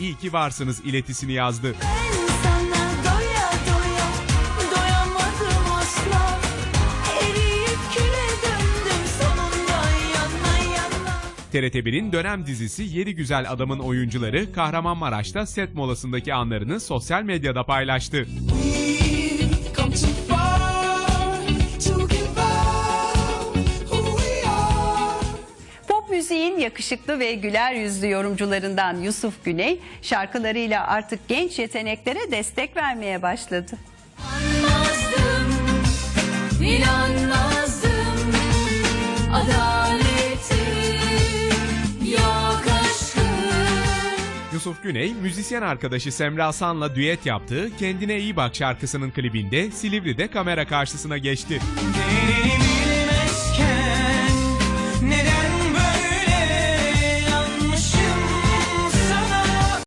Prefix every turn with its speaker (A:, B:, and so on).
A: iyi ki varsınız iletisini yazdı.
B: Ben sana doya doya doyamadım asla Eriyip küle döndüm sonunda yana yana
A: TRT1'in dönem dizisi Yedi Güzel Adam'ın oyuncuları Kahramanmaraş'ta set molasındaki anlarını sosyal medyada paylaştı.
C: Come too
D: müziğin yakışıklı ve güler yüzlü yorumcularından Yusuf Güney şarkılarıyla artık genç yeteneklere destek vermeye başladı.
B: Anmazdım, inanmazdım Adaleti yok aşkım
A: Yusuf Güney, müzisyen arkadaşı Semra San'la düet yaptığı Kendine İyi Bak şarkısının klibinde Silivri'de kamera karşısına geçti.